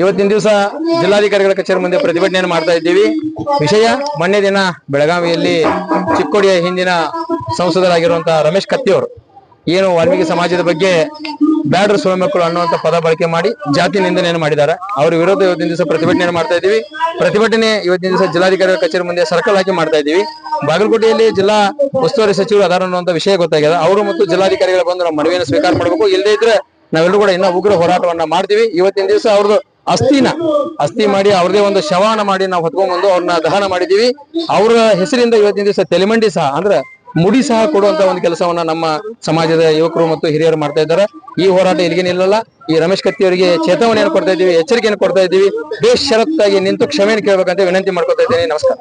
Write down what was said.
ಇವತ್ತಿನ ದಿವಸ ಜಿಲ್ಲಾಧಿಕಾರಿಗಳ ಕಚೇರಿ ಮುಂದೆ ಪ್ರತಿಭಟನೆಯನ್ನು ಮಾಡ್ತಾ ಇದ್ದೀವಿ. ವಿಷಯ, ಮೊನ್ನೆ ದಿನ ಬೆಳಗಾವಿಯಲ್ಲಿ ಚಿಕ್ಕೋಡಿಯ ಹಿಂದಿನ ಸಂಸದರಾಗಿರುವಂತಹ ರಮೇಶ್ ಕತ್ತಿಯವರು ಏನು ವಾಲ್ಮೀಕಿ ಸಮಾಜದ ಬಗ್ಗೆ ಬ್ಯಾಡ್ರ ಮಕ್ಕಳು ಅನ್ನುವಂತ ಪದ ಬಳಕೆ ಮಾಡಿ ಜಾತಿ ನಿಂದನೆಯನ್ನು ಮಾಡಿದ್ದಾರೆ. ಅವರ ವಿರೋಧ ಇವತ್ತಿನ ದಿವಸ ಪ್ರತಿಭಟನೆ ಮಾಡ್ತಾ ಇದ್ದೀವಿ. ಪ್ರತಿಭಟನೆ ಇವತ್ತಿನ ದಿವಸ ಜಿಲ್ಲಾಧಿಕಾರಿಗಳ ಕಚೇರಿ ಮುಂದೆ ಸರ್ಕಲ್ ಹಾಕಿ ಮಾಡ್ತಾ ಇದ್ದೀವಿ. ಬಾಗಲಕೋಟೆಯಲ್ಲಿ ಜಿಲ್ಲಾ ಉಸ್ತುವಾರಿ ಸಚಿವರು ಅದಾರ ಅನ್ನುವಂತ ವಿಷಯ ಗೊತ್ತಾಗಿದೆ. ಅವರು ಮತ್ತು ಜಿಲ್ಲಾಧಿಕಾರಿಗಳು ಬಂದು ನಮ್ಮ ಮನವಿಯನ್ನು ಸ್ವೀಕಾರ ಮಾಡಬೇಕು. ಇಲ್ಲದೇ ಇದ್ರೆ ನಾವೆಲ್ಲರೂ ಕೂಡ ಇನ್ನ ಉಗ್ರ ಹೋರಾಟವನ್ನ ಮಾಡ್ತೀವಿ. ಇವತ್ತಿನ ದಿವಸ ಅವ್ರದ್ದು ಅಸ್ಥಿನ, ಅಸ್ಥಿ ಮಾಡಿ ಅವ್ರದೇ ಒಂದು ಶವಾನ ಮಾಡಿ ನಾವು ಹೊತ್ಕೊಂಡ್ಬಂದು ಅವ್ರನ್ನ ದಹನ ಮಾಡಿದೀವಿ. ಅವರ ಹೆಸರಿಂದ ಇವತ್ತಿನ ದಿವಸ ತೆಲಿಮಂಡಿ ಸಹ, ಅಂದ್ರೆ ಮುಡಿ ಸಹ ಕೊಡುವಂತ ಒಂದು ಕೆಲಸವನ್ನ ನಮ್ಮ ಸಮಾಜದ ಯುವಕರು ಮತ್ತು ಹಿರಿಯರು ಮಾಡ್ತಾ ಇದ್ದಾರೆ. ಈ ಹೋರಾಟ ಇಲ್ಲಿಗೆ ನಿಲ್ಲಲ್ಲ. ಈ ರಮೇಶ್ ಕತ್ತಿ ಅವರಿಗೆ ಕೊಡ್ತಾ ಇದ್ದೀವಿ, ಎಚ್ಚರಿಕೆಯನ್ನು ಕೊಡ್ತಾ ಇದ್ದೀವಿ. ಬೇಷರತ್ತಾಗಿ ನಿಂತು ಕ್ಷಮೆಯನ್ನು ಕೇಳಬೇಕಂತ ವಿನಂತಿ ಮಾಡ್ಕೊತಾ ಇದ್ದೀನಿ. ನಮಸ್ಕಾರ.